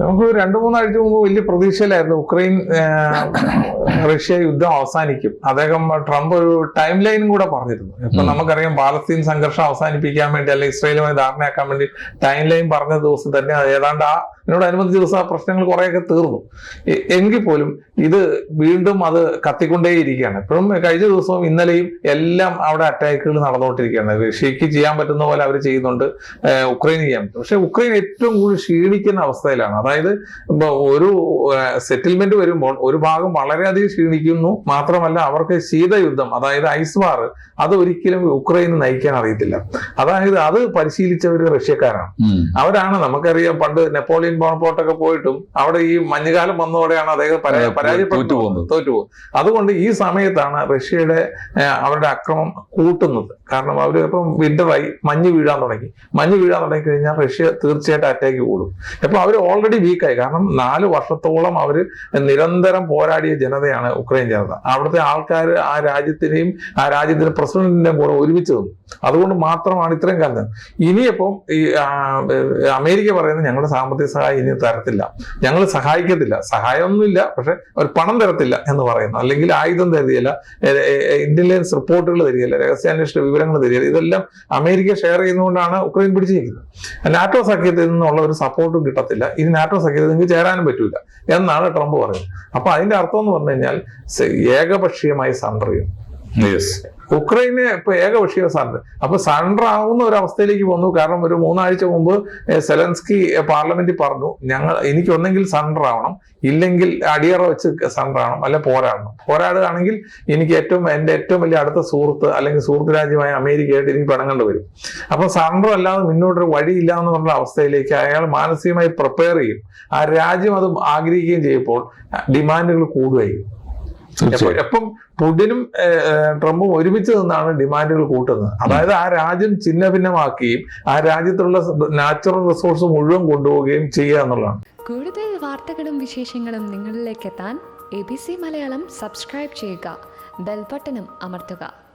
നമുക്ക് രണ്ടു മൂന്നാഴ്ച മുമ്പ് വലിയ പ്രതീക്ഷയിലായിരുന്നു ഉക്രൈൻ റഷ്യ യുദ്ധം അവസാനിക്കും. അദ്ദേഹം ട്രംപ് ഒരു ടൈം ലൈനും കൂടെ പറഞ്ഞിരുന്നു. ഇപ്പൊ നമുക്കറിയാം പാലസ്തീൻ സംഘർഷം അവസാനിപ്പിക്കാൻ വേണ്ടി അല്ലെങ്കിൽ ഇസ്രയേലുമായി ധാരണയാക്കാൻ വേണ്ടി ടൈം ലൈൻ പറഞ്ഞ ദിവസം തന്നെ ഏതാണ്ട് ആ ഇതിനോടനുബന്ധിച്ച ദിവസം ആ പ്രശ്നങ്ങൾ കുറെയൊക്കെ തീർന്നു. എങ്കിൽ പോലും ഇത് വീണ്ടും അത് കത്തിക്കൊണ്ടേയിരിക്കുകയാണ്. ഇപ്പോഴും കഴിഞ്ഞ ദിവസവും ഇന്നലെയും എല്ലാം അവിടെ അറ്റാക്കുകൾ നടന്നുകൊണ്ടിരിക്കുകയാണ്. റഷ്യക്ക് ചെയ്യാൻ പറ്റുന്ന പോലെ അവർ ചെയ്യുന്നുണ്ട്. ഉക്രൈൻ ഉക്രൈന് ചെയ്യാൻ പറ്റും. പക്ഷെ ഉക്രൈൻ ഏറ്റവും കൂടുതൽ ക്ഷീണിക്കുന്ന അവസ്ഥയിലാണ്. അതായത് ഒരു സെറ്റിൽമെന്റ് വരുമ്പോൾ ഒരു ഭാഗം വളരെയധികം ക്ഷീണിക്കുന്നു. മാത്രമല്ല അവർക്ക് ശീതയുദ്ധം അതായത് ഐസ് വാർ അത് ഒരിക്കലും ഉക്രൈന് നയിക്കാൻ അറിയത്തില്ല. അതായത് അത് പരിശീലിച്ചവർ റഷ്യക്കാരാണ്. അവരാണ് നമുക്കറിയാം പണ്ട് നെപ്പോളിയൻ ബോണപ്പോട്ടൊക്കെ പോയിട്ടും അവിടെ ഈ മഞ്ഞുകാലം വന്നതോടെയാണ് അദ്ദേഹം പരാജയപ്പെട്ടു തോറ്റുപോകുന്നത്. അതുകൊണ്ട് ഈ സമയത്താണ് റഷ്യയുടെ അവരുടെ അക്രമം കൂട്ടുന്നത്. കാരണം അവർ ഇപ്പം വിന്ററായി മഞ്ഞ് വീഴാൻ തുടങ്ങി. മഞ്ഞ് വീഴാൻ തുടങ്ങി കഴിഞ്ഞാൽ റഷ്യ തീർച്ചയായിട്ടും അറ്റാക്ക് കൂടും. അപ്പൊ അവർ ഓൾറെഡി വീക്കായി കാരണം നാല് വർഷത്തോളം അവർ നിരന്തരം പോരാടിയ ജനതയാണ് ഉക്രൈൻ ജനത. അവിടുത്തെ ആൾക്കാർ ആ രാജ്യത്തിനെയും ആ രാജ്യത്തിന്റെ പ്രസിഡന്റിന്റെയും കൂടെ ഒരുമിച്ച് നിന്നു. അതുകൊണ്ട് മാത്രമാണ് ഇത്രയും കാലം. ഇനിയിപ്പം ഈ അമേരിക്ക പറയുന്നത് ഞങ്ങളുടെ സാമ്പത്തിക സഹായം ഇനി തരത്തില്ല. ഞങ്ങൾ സഹായിക്കത്തില്ല. സഹായമൊന്നുമില്ല പക്ഷെ അവർ പണം തരത്തില്ല എന്ന് പറയുന്നു. അല്ലെങ്കിൽ ആയുധം തരികയില്ല ഇന്റലിജൻസ് റിപ്പോർട്ടുകൾ തരികയില്ല രഹസ്യാന്വേഷണ വിവരങ്ങൾ തരികയില്ല. ഇതെല്ലാം അമേരിക്ക ഷെയർ ചെയ്യുന്നതുകൊണ്ടാണ് ഉക്രൈൻ പിടിച്ചിരിക്കുന്നത്. നാറ്റോ സഖ്യത്തിൽ നിന്നുള്ള ഒരു സപ്പോർട്ടും കിട്ടത്തില്ല. ഇനി നാറ്റോ സഖ്യത്തിൽ നിങ്ങൾക്ക് ചേരാനും പറ്റൂല എന്നാണ് ട്രംപ് പറയുന്നത്. അപ്പൊ അതിന്റെ അർത്ഥം എന്ന് പറഞ്ഞു കഴിഞ്ഞാൽ ഏകപക്ഷീയമായി Yes. ഉക്രൈനെ ഇപ്പൊ ഏകപക്ഷീയ സറണ്ടർ അപ്പൊ സറണ്ടർ ആവുന്ന ഒരു അവസ്ഥയിലേക്ക് വന്നു. കാരണം ഒരു മൂന്നാഴ്ച മുമ്പ് സെലൻസ്കി പാർലമെന്റിൽ പറഞ്ഞു ഞങ്ങൾ എനിക്ക് ഒന്നെങ്കിൽ സറണ്ടർ ആവണം ഇല്ലെങ്കിൽ അടിയറ വെച്ച് സറണ്ടർ ആവണം അല്ലെ പോരാടണം. പോരാടുകയാണെങ്കിൽ എനിക്ക് ഏറ്റവും എന്റെ ഏറ്റവും വലിയ അടുത്ത സുഹൃത്ത് അല്ലെങ്കിൽ സുഹൃത്ത് രാജ്യമായ അമേരിക്കയായിട്ട് എനിക്ക് പിണങ്ങേണ്ടി വരും. അപ്പൊ സറണ്ടർ അല്ലാതെ മുന്നോട്ടൊരു വഴിയില്ല എന്ന് പറഞ്ഞ അവസ്ഥയിലേക്ക് അയാൾ മാനസികമായി പ്രിപ്പയർ ചെയ്യും. ആ രാജ്യം അത് ആഗ്രഹിക്കുകയും ചെയ്യുമ്പോൾ ഡിമാൻഡുകൾ കൂടുകയും എപ്പോ- പുടിനും ട്രംപും ഒരുമിച്ച് നിന്നാണ് ഡിമാൻഡുകൾ കൂട്ടുന്നത്. അതായത് ആ രാജ്യം ചിഹ്ന ഭിന്നമാക്കുകയും ആ രാജ്യത്തുള്ള നാച്ചുറൽ റിസോഴ്സ് മുഴുവൻ കൊണ്ടുപോവുകയും ചെയ്യുക എന്നുള്ളതാണ്. കൂടുതൽ വാർത്തകളും വിശേഷങ്ങളും നിങ്ങളിലേക്ക് എത്താൻ A B C Malayalam subscribe ചെയ്യുക. ബെൽബട്ടനും അമർത്തുക.